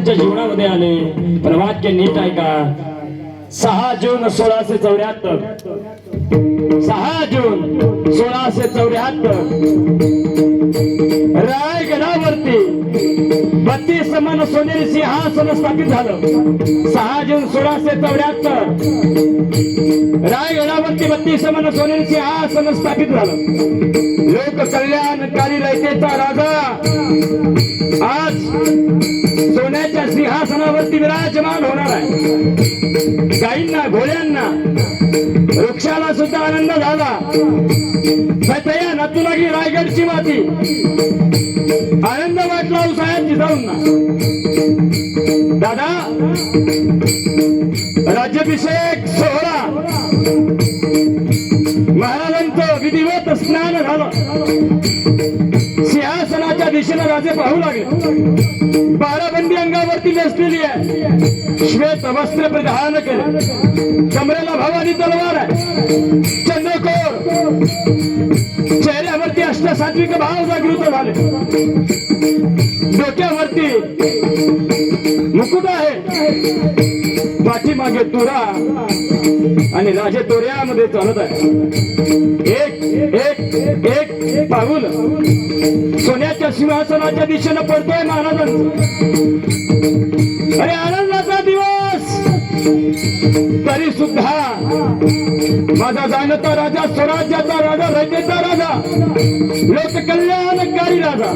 जीवनामध्ये आले पण वाक्य नीट ऐका सहा जून सोळाशे चौऱ्याहत्तर. सहा जून सोळाशे चौऱ्याहत्तर. रायगडावरती बत्तीस मन सोनेरी सिंहासन स्थापित झालं. सहा जून सोळाशे चौऱ्याहत्तर. रायगडावरती बत्तीस मन सोनेरी सिंहासन स्थापित झालं. लोक कल्याणकारी रयतेचा राजा. आज सोन्याच्या सिंहासनावरती विराजमान होणार आहे. गाईंना घोड्यांना वृक्षाला सुद्धा आनंद झाला. सध्या नतू लागली रायगडची माती. आनंद वाटला हो उसाह्यात जाऊन. दादा राज्याभिषेक सोहळा. महाराजांचं विधिवत स्नान झालं. सिंहासनाच्या दिशेनं राजे पाहू लागले. बाराबंदी अंगावरती नेसलेली आहे. श्वेत वस्त्र परिधान केले. कमरेला भवानी तलवार आहे. चंद्रकोर. चेहऱ्यावरती अष्टसात्विक भाव जागृत झाले. डोक्यावरती मुकुट आहे. पाठीमागे तुरा आणि राजे तोऱ्यामध्ये चालत आहे. एक एक एक पाऊल. सोन्याच्या सिंहासनाच्या दिशेनं पडतोय महाराजांचं अरे आनंद सुद्धा. माझा जाणता राजा स्वराज्याचा राजा राज्याचा राजा लोक कल्याणकारी राजा.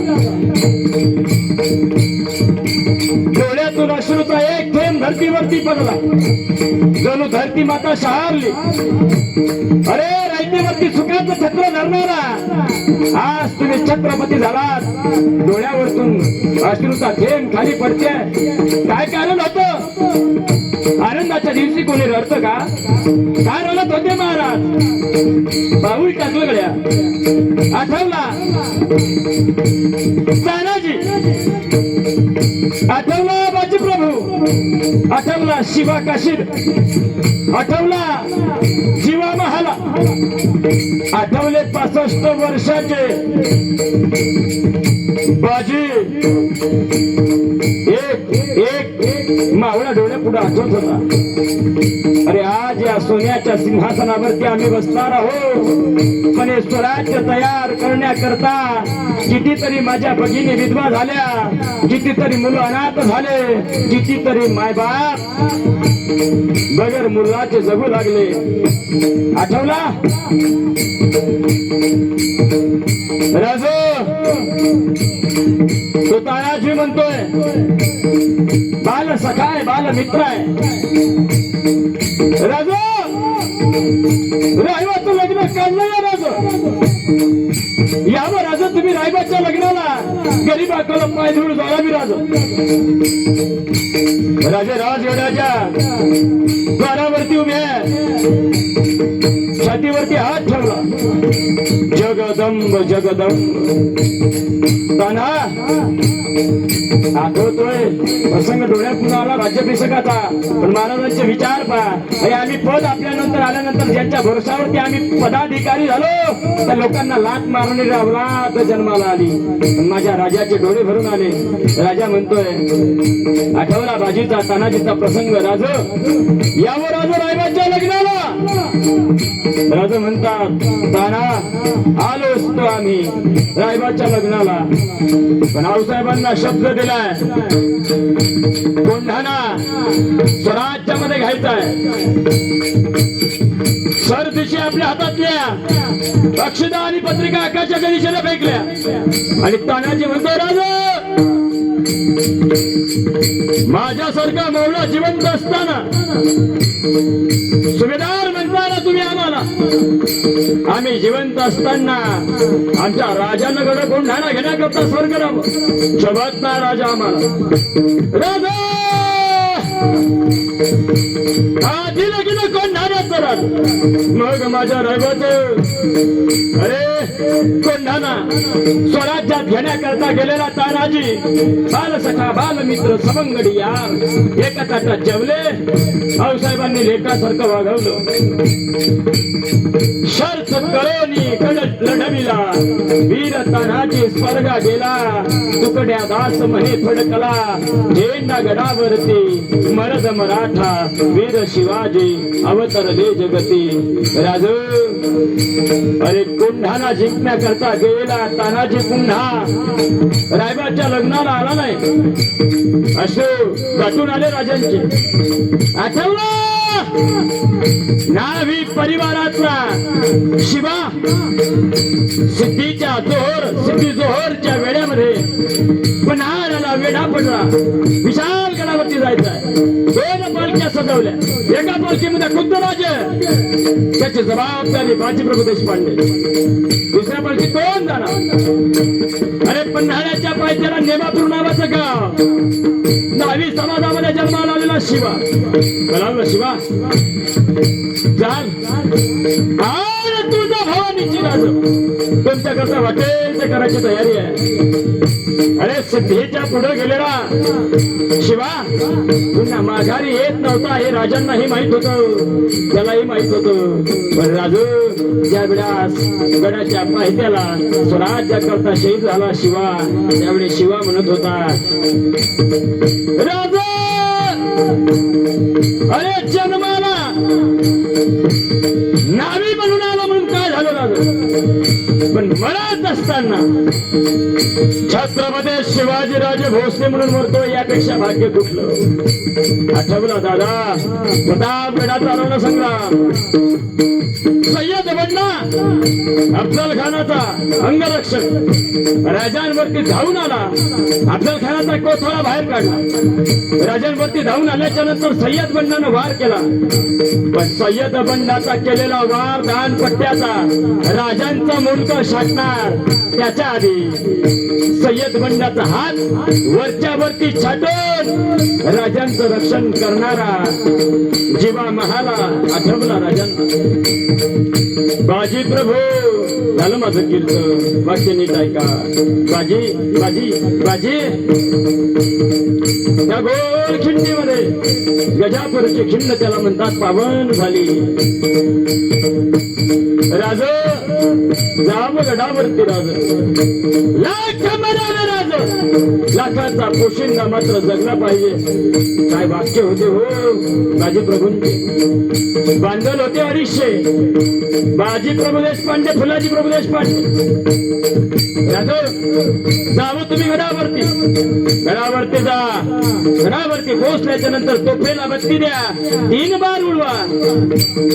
डोळ्यातून अश्रूचा एक थेंब धरतीवरती पडला. जणू धरती माता शहारली. अरे रायतेवरती सुखाचं छत्र धरणारा. आज तुम्ही छत्रपती झालात. डोळ्यावरतून अश्रूचा थेंब खाली पडते काय कारण होतं? आनंदाच्या दिवशी कोणी रडत का? काय रडत होते महाराज? बाहुल टाकलगड्या आठवला? तानाजी आठवला बाजी प्रभू? आठवला शिवा काशीद आठवला जीवा महाला? आठवले पासष्ट वर्षाचे बाजी? पुढे आठवत होता. अरे आज या सोन्याच्या सिंहासनावरती आम्ही बसणार आहोत. पण हे स्वराज्य तयार करण्याकरता कितीतरी माझ्या भगिनी विधवा झाल्या कितीतरी मुलं अनाथ झाले कितीतरी मायबाप बगर मुलाचे जगू लागले. आठवला? राजू तो तानाजी म्हणतोय सखा आहे? बाल मित्र आहे. राजू! रायबाचं लग्न काढलं या राजू. यावं राजू तुम्ही रायबाच्या लग्नाला गरीब अकाला पाय धुळ झाला मी राजू. राजे राजगडाच्या द्वारावरती उभे आहे. छातीवरती हात ठेवला. जगदंब जगदंब. ताना आठवतोय प्रसंग डोळ्यात पुन्हा आला राज्याभिषेकाचा पण महाराजांचे विचार पहा. अरे आम्ही पद आपल्यानंतर आल्यानंतर ज्यांच्या भरोशावरती आम्ही पदाधिकारी झालो त्या लोकांना लाट मारणे अवलाद जन्माला आली. माझ्या राजाचे डोळे भरून आले. राजा म्हणतोय आठवला बाजीचा तानाजीचा प्रसंग राज. यावर राजू रायबाच्या लग्नाला. राज म्हणतात ताना आलो असतो आम्ही रायबाच्या लग्नाला. पण आऊसाहेबांना शब्द दिलाय. कोंढाणा स्वराज्यामध्ये घ्यायचा सर दिशी आपल्या हातातल्या. अक्षदा आणि पत्रिका आकाशाच्या दिशेला फेकल्या. आणि तानाजी म्हणतो राजा माझ्यासारखा मौला जिवंत असताना सुभेदार आम्ही जिवंत असताना आमच्या राजानं गड कोंढाणा घेण्याकरता स्वर्गराम शोभत ना राजा आम्हाला. राजा! हा दिलं गेलं कोण परत मग माझ्या रगत अरे कोंढाना स्वराज्यात घेण्याकरता गेलेला तानाजी बाल सखा बाल मित्र समंगडी यार एका ताटात जेवले भाऊसाहेबांनी लेखासारखं वागवलं. शर्त करोनी कडट लढविला. वीर तानाजी स्वर्गा गेला. तुकड्या दास म्हणे फडकला. झेंडा गडावरती मरद मराठा वीर शिवाजी अवतरले जगती राजू. अरे कुंढाला जिंकण्याकरता गेला तानाजी पुन्हा रायबाच्या लग्नाला आला नाही. अशो गाठून आले राजांचे. आठवलं? नावी परिवारातला शिवा. सिद्धीच्या जोहर सिद्धी जोहरच्या वेड्यामध्ये पण वेढा पडला. विशाल गडावरती जायचा पालख्या एका पालखीमध्ये खुद्द राजे त्याची जबाबदारी बाजीप्रभू देशपांडे. दुसऱ्या पालखी दोन जाणार अरे पन्हाळ्याच्या पायथ्याला नेमापूर नावाचं गाव. नावी समाजामध्ये जन्माला आलेला शिवा. कळालं शिवा? चाल तुझा भवानीची राज तुमच्या करता वाटेल ते करायची तयारी आहे. अरे सिद्धीच्या पुढे गेलेला. शिवा पुन्हा माघारी येत नव्हता हे राजांनाही माहीत होत. त्यालाही माहीत होत. पण राजू ज्या गडाच्या पायथ्याला स्वराज्य करता शहीद झाला शिवा त्यावेळी शिवा म्हणत होता राजा अरे जन्माला म्हणत मरत असताना छत्रपती शिवाजीराजे भोसले म्हणून मरतो यापेक्षा भाग्य कुठलं आठवलं दादा? प्रतापगडा चालवला संग्राम. सय्यद बंडा अफजल खानाचा अंगरक्षक. राजांवरती धावून आला. अफजल खानाचा कोथळा बाहेर काढला. राजांवरती धावून आल्याच्यानंतर सय्यद बंडानं वार केला. पण सय्यद बंडाचा केलेला वार दान पट्ट्याचा राजांचा मुलक छाटणार त्याच्या आधी सय्यद बंडाचा हात वरच्या वरती छाटून राजांचं रक्षण करणारा जीवा महाला आठवला राजांना. बाजी प्रभू झालं माझं कीर्तन वाक्य नीट ऐका. बाजी बाजी बाजी त्या गोल खिंडीमध्ये गजापूरची खिंड त्याला म्हणतात पावन झाली. राजा जाम गडावरती राज लाख मरावे राज. लाखाचा पोशिंदा मात्र जगला पाहिजे. काय वाक्य होते हो बाजी प्रभूंचे बांधल होते अडीचशे. बाजी प्रभू देशपांडे फुलाजी प्रभू देशपांडे. राजू जावं तुम्ही घडावरती गडावरती जा. घडावरती पोहोचल्याच्या नंतर तोफेला बत्ती द्या. तीन बार उडवा.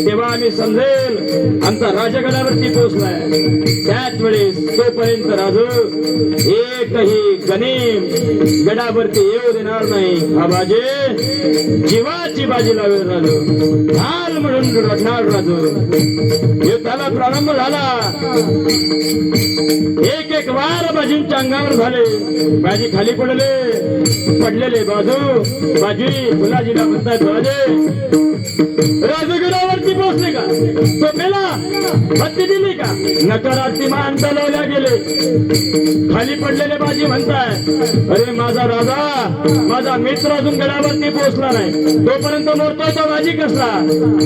तेव्हा आम्ही समजेल आमचा राजगडावरती पोहोचलाय. त्याच वेळेस तोपर्यंत राजू एकही गणेम गडावरती येऊ देणार नाही हा बाजे जीवाची बाजी लावेल राजू. हाल म्हणून रडणार राजू. युद्धाला प्रारंभ झाला. एक एक वार बाजींच्या अंगावर झाले. बाजी खाली पडले. पडलेले बाजू. बाजी फुलाजीला म्हणतात बाजे राजगडावरती पोहोचले का तो मेला हत्ती दिली का नकारार्थी मान चालवल्या खाली पडलेले बाजी म्हणताय अरे माझा राजा माझा मित्र अजून गडावरती पोहोचला नाही. तोपर्यंत मरतोय तो बाजी कसला?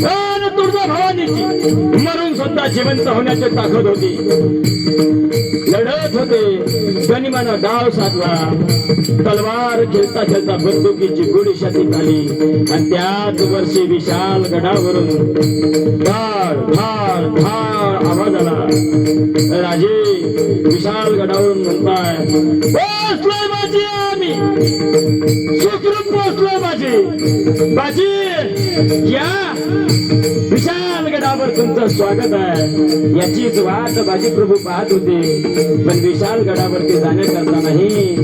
अन तुळजा मरून सुद्धा जिवंत होण्याची ताकद होती. लढत होते. गनिमानं डाव साधला. तलवार खेळता खेळता बंदुकीची गोडी शातीत आली. आणि त्याच वर्षी विशाल गडावरून धाड धाड धाड आवाज आला. राजे विशाल गडावरून म्हणताय पोचलोय माझी आम्ही. सुखरूप पोचलोय माझी बाजी या. विशाल मैदानावर तुमचं स्वागत आहे. याचीच वाट बाजी प्रभू पाहत होते. पण विशाल गडावरती जाण्याकरता नाही.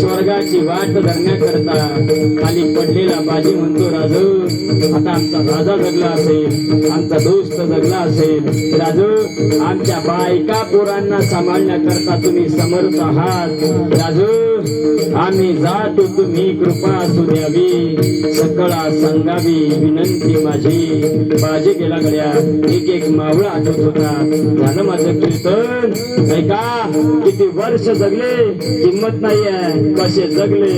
स्वर्गाची वाट धरण्याकरता खाली पडलेला बाजी म्हणतो राजू आता आमचा राजा जगला असेल आमचा दोस्त जगला असेल. राजू आमच्या बायका पोरांना सांभाळण्याकरता तुम्ही समर्थ आहात. राजू आम्ही जातो तुम्ही कृपा असू द्यावी. सकळा सांगावी विनंती माझी. बाजी गेला गड्या. एक एक मावळा आठवत होता. झालं माझं कीर्तन. ऐका किती वर्ष जगले. किंमत नाहीये. कसे जगले?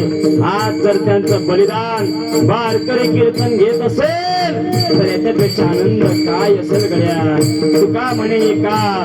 आज जर त्यांचं बलिदान वारकरी कीर्तन घेत असेल तर याच्यापेक्षा आनंद काय असेल गड्या? तुका म्हणे का